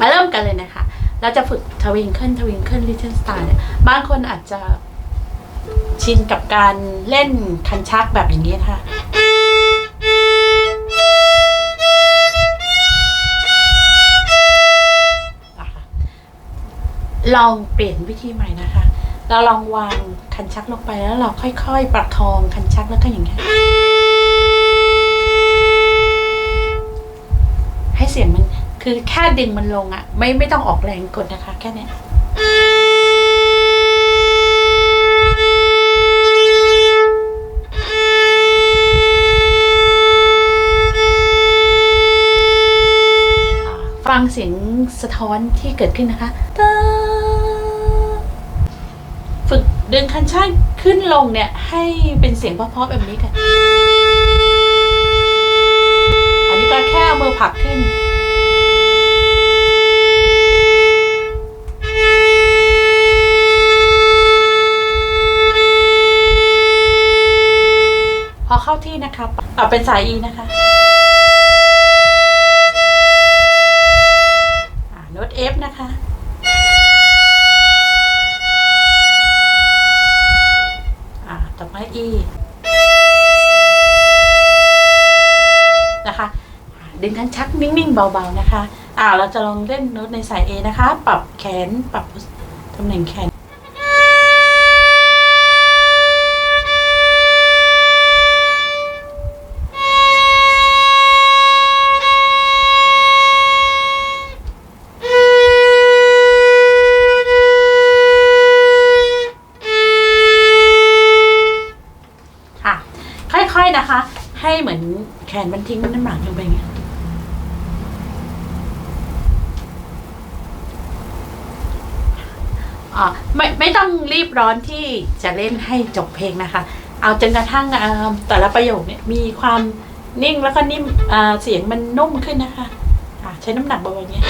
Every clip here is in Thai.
มาเริ่มกันเลยนะคะ เราจะฝึกทวิงเคิลทวิงเคิลลิ t เ l นสตาร์เนี่ยบางคนอาจจะชินกับการเล่นคันชักแบบอย่างนี้คะนะลองเปลี่ยนวิธีใหม่นะคะ เราลองวางคันชักลงไปแล้วเราค่อยๆ ประคองคันชักแล้วก็อย่างนี้ให้เสียงมัน คือแค่ดึงมันลงอะไม่ไม่ต้องออกแรงกดนะคะ แค่เนี้ยฟังเสียงสะท้อนที่เกิดขึ้นนะคะตาฝึกดึงคันช่างขึ้นลงเนี่ย ให้เป็นเสียงเพราะๆแบบนี้ค่ะ อันนี้ก็แค่เอามือผลักขึ้น เข้าที่นะคะปรับเป็นสาย E นะคะโน้ต F นะคะอ่าต่อไป E นะคะอ่าดึงคันชักนิ่งๆ เบาๆนะคะ อ่าเราจะลองเล่นโน้ตในสาย A นะคะ ปรับแขนปรับตำแหน่งแขน นแขนมันทิ้งน้ำหนักลงไปอย่างเงี้ยอ่าไม่ไม่ต้องรีบร้อนที่จะเล่นให้จบเพลงนะคะ เอาจนกระทั่งอ่าแต่ละประโยคเนี่ยมีความนิ่งแล้วก็นิ่มอ่าเสียงมันนุ่มขึ้นนะคะอ่าใช้น้ำหนักเบาๆอย่างเงี้ย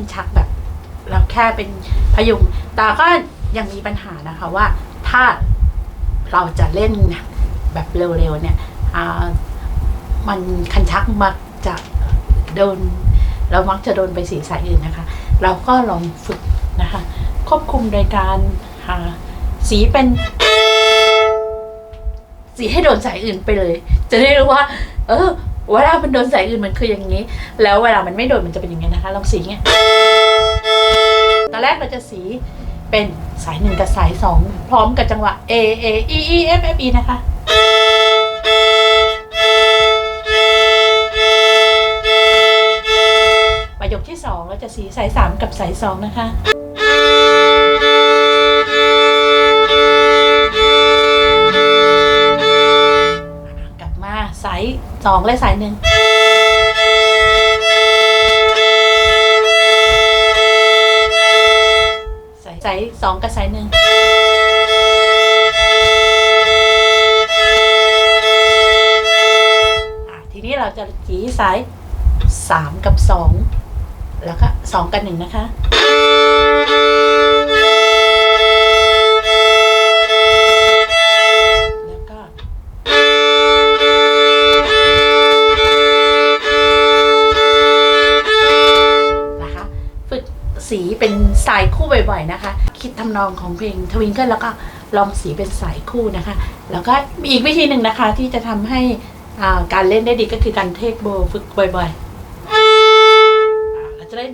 นชักแบบ เราแค่เป็นพยุงแต่ก็ยังมีปัญหานะคะว่าถ้าเราจะเล่นแบบเร็วๆเนี่ยมันคันชักมักจะโดน เรามักจะโดนไปสีสายอื่นนะคะ เราก็ลองฝึกนะคะ ควบคุมโดยการหาสีเป็น สีให้โดนสายอื่นไปเลย จะได้รู้ว่า เออ เวลามันโดนสายอื่นมันคืออย่างนี้ แล้วเวลามันไม่โดนมันจะเป็นอย่างนี้นะคะ ลองสีเงี้ยตอนแรกเราจะสีเป็นสายหนึ่งกับสายสองพร้อมกับจังหวะ A A E E F F E นะคะประโยคที่สองเราจะสีสายสามกับสายสองนะคะ สองและสายหนึ่งสายสายสองกับสายหนึ่งอะทีนี้เราจะจีสายสามกับสองแล้วก็สองกันหนึ่งนะคะ สีเป็นสายคู่บ่อยๆนะคะ คิดทำนองของเพลงทวิงเกิลแล้วก็ลองสีเป็นสายคู่นะคะ แล้วก็มีอีกวิธีหนึ่งนะคะที่จะทำให้อ่าการเล่นได้ดีก็คือการเทคโบฝึกบ่อยๆเราจะเล่น